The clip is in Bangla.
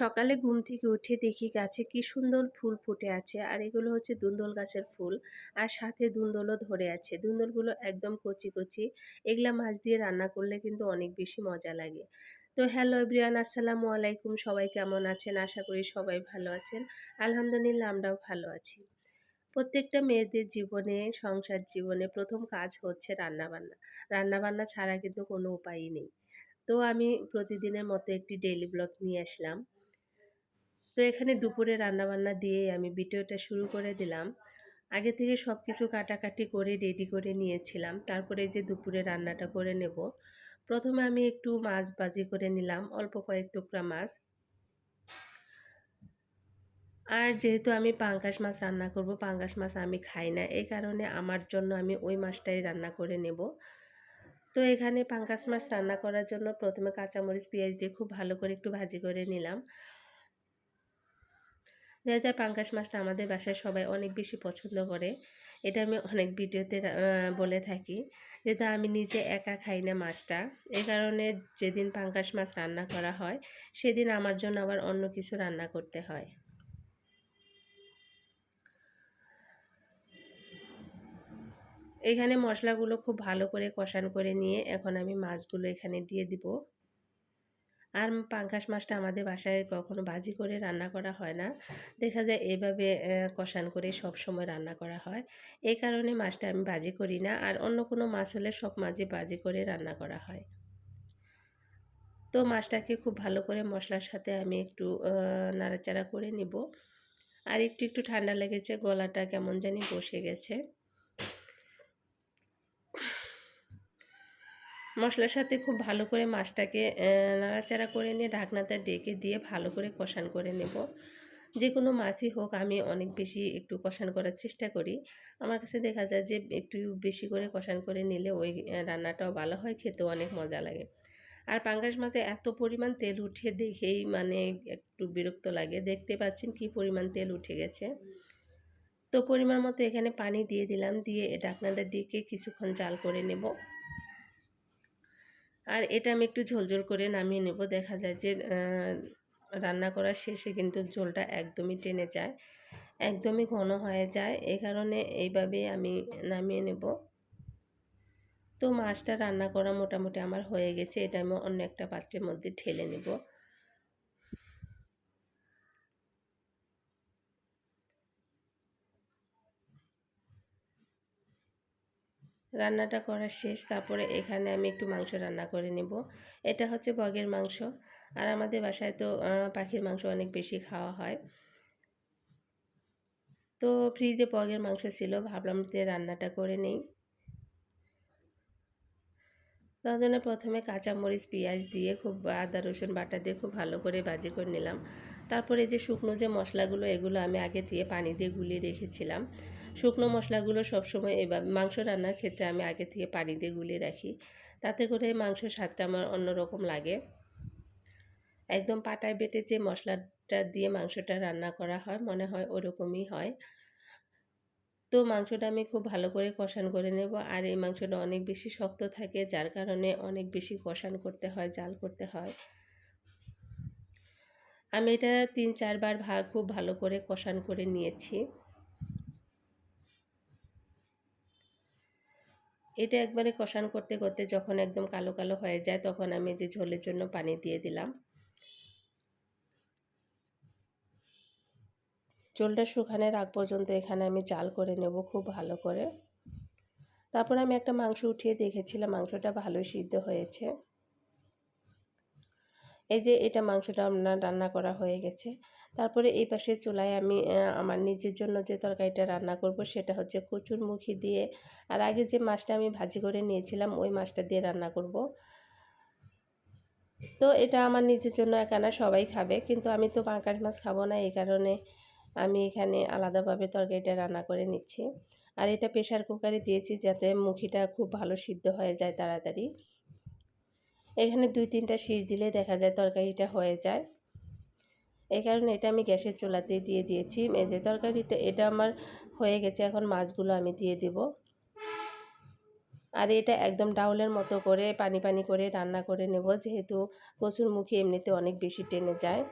সকালে ঘুম থেকে উঠে দেখি গাছে কি সুন্দর ফুল ফুটে আছে, আর এগুলো হচ্ছে দুন্দল গাছের ফুল, আর সাথে দুন্দলও ধরে আছে। দুন্দলগুলো একদম কচি কচি। এগুলা মাছ দিয়ে রান্না করলে কিন্তু অনেক বেশি মজা লাগে। তো হ্যালো এভরিওয়ান, আসসালামু আলাইকুম। সবাই কেমন আছেন? আশা করি সবাই ভালো আছেন। আলহামদুলিল্লাহ, আমরাও ভালো আছি। প্রত্যেকটা মেয়েদের জীবনে, সংসার জীবনে প্রথম কাজ হচ্ছে রান্নাবান্না। রান্নাবান্না ছাড়া কিন্তু কোনো উপায়ই নেই। তো আমি প্রতিদিনের মতো একটি ডেইলি ব্লগ নিয়ে আসলাম। তো এখানে দুপুরে রান্নাবান্না দিয়েই আমি ভিডিওটা শুরু করে দিলাম। আগে থেকে সব কিছু কাটাকাটি করে রেডি করে নিয়েছিলাম। তারপরে যে দুপুরে রান্নাটা করে নেব। প্রথমে আমি একটু মাছ বাজি করে নিলাম, অল্প কয়েক টুকরা মাছ। আর যেহেতু আমি পাঙ্গাস মাছ রান্না করব, পাঙ্গাস মাছ আমি খাই না। এই কারণে আমার জন্য আমি ওই মাছটাই রান্না করে নেব। তো এখানে পাঙ্গাস মাছ রান্না করার জন্য প্রথমে কাঁচামরিচ, পেঁয়াজ দিয়ে খুব ভালো করে একটু ভাজি করে নিলাম। দেখা যায় পাঙ্গাস মাছটা আমাদের বাসায় সবাই অনেক বেশি পছন্দ করে, এটা আমি অনেক ভিডিওতে বলে থাকি যেহেতু আমি নিজে একা খাই না মাছটা। এই কারণে যেদিন পাঙ্গাস মাছ রান্না করা হয়, সেদিন আমার জন্য আবার অন্য কিছু রান্না করতে হয়। এখানে মশলাগুলো খুব ভালো করে কষান করে নিয়ে এখন আমি মাছগুলো এখানে দিয়ে দিব। আর পাঙ্কাশ মাছটা আমাদের বাসায় কখনো ভাজি করে রান্না করা হয় না। দেখা যায় এভাবে কষান করে সব সময় রান্না করা হয়। এই কারণে মাছটা আমি ভাজি করি না আর অন্য কোনো মাছ হলে সব মাছই ভাজি করে রান্না করা হয়। তো মাছটাকে খুব ভালো করে মশলার সাথে আমি একটু নাড়াচাড়া করে নিব। আর একটু একটু ঠান্ডা লেগেছে, গলাটা কেমন জানি বসে গেছে। মশলার সাথে খুব ভালো করে মাছটাকে নাড়াচাড়া করে নিয়ে ঢাকনাটা ডেকে দিয়ে ভালো করে কষান করে নেব। যে কোনো মাছই হোক, আমি অনেক বেশি একটু কষান করার চেষ্টা করি। আমার কাছে দেখা যায় যে একটু বেশি করে কষান করে নিলে ওই রান্নাটাও ভালো হয়, খেতেও অনেক মজা লাগে। আর পাঙ্গাস মাছে এত পরিমাণ তেল উঠে দেখেই মানে একটু বিরক্ত লাগে। দেখতে পাচ্ছেন কি পরিমাণ তেল উঠে গেছে। তো পরিমাণ মতো এখানে পানি দিয়ে দিলাম, দিয়ে ঢাকনাটা ডেকে কিছুক্ষণ জাল করে নেব। আর এটা আমি একটু ঝোলঝোল করে নামিয়ে নেব। দেখা যায় যে রান্না করার শেষে কিন্তু ঝোলটা একদমই টেনে যায়, একদমই ঘন হয়ে যায়। এই কারণে এইভাবে আমি নামিয়ে নেব। তো মাছটা রান্না করা মোটামুটি আমার হয়ে গেছে, এটা আমি অন্য একটা পাত্রের মধ্যে ঠেলে নেব। রান্নাটা করা শেষ, তারপরে এখানে আমি একটু মাংস রান্না করে নেব। এটা হচ্ছে বগের মাংস। আর আমাদের বাসায় তো পাখির মাংস অনেক বেশি খাওয়া হয়। তো ফ্রিজে বগের মাংস ছিল, ভাবলাম যে রান্নাটা করে নেই। তার জন্য প্রথমে কাঁচামরিচ, পেঁয়াজ দিয়ে খুব, আদা, রসুন, বাটা দিয়ে খুব ভালো করে বাজি করে নিলাম। তারপরে যে শুকনো যে মশলাগুলো, এগুলো আমি আগে দিয়ে পানি দিয়ে গুলিয়ে রেখেছিলাম। শুকনো মশলাগুলো সবসময় এবার মাংস রান্নার ক্ষেত্রে আমি আগে থেকে পানি দিয়ে গুলিয়ে রাখি। তাতে করে মাংস স্বাদটা আমার অন্যরকম লাগে। একদম পাটায় বেটে যে মশলাটা দিয়ে মাংসটা রান্না করা হয়, মনে হয় ওরকমই হয়। তো মাংসটা আমি খুব ভালো করে কষান করে নেব। আর এই মাংসটা অনেক বেশি শক্ত থাকে, যার কারণে অনেক বেশি কষান করতে হয়, জাল করতে হয়। আমি এটা তিন, চারবার ভাগ খুব ভালো করে কষান করে নিয়েছি। এটা একবারে কষান করতে করতে যখন একদম কালো কালো হয়ে যায়, তখন আমি যে ঝোলের জন্য পানি দিয়ে দিলাম। ঝোলটা শুকানোর আগ পর্যন্ত এখানে আমি চাল করে নেব খুব ভালো করে। তারপর আমি একটা মাংস উঠিয়ে দেখেছিলাম, মাংসটা ভালোই সিদ্ধ হয়েছে। এই যে এটা মাংসটা আপনার রান্না করা হয়ে গেছে। তারপরে এই পাশে চুলায় আমি আমার নিজের জন্য যে তরকারিটা রান্না করব সেটা হচ্ছে কচুর মুখি দিয়ে। আর আগে যে মাছটা আমি ভাজি করে নিয়েছিলাম, ওই মাছটা দিয়ে রান্না করব। তো এটা আমার নিজের জন্য একানা সবাই খাবে। কিন্তু আমি তো পাঙ্কাশ মাছ খাব না, এই কারণে আমি এখানে আলাদাভাবে তরকারিটা রান্না করে নিচ্ছি। আর এটা প্রেশার কুকারে দিয়েছি যাতে মুখিটা খুব ভালো সিদ্ধ হয়ে যায় তাড়াতাড়ি। এখানে দুই, তিনটা শীষ দিলে দেখা যায় তরকারিটা হয়ে যায়। এই কারণে এটা আমি গ্যাসের চুলাতে দিয়ে দিয়েছি। এই যে তরকারিটা, এটা আমার হয়ে গেছে, এখন মাছগুলো আমি দিয়ে দেব। আর এটা একদম ডাউলের মতো করে পানি পানি করে রান্না করে নেব, যেহেতু কচুর মুখে এমনিতে অনেক বেশি টেনে যায়।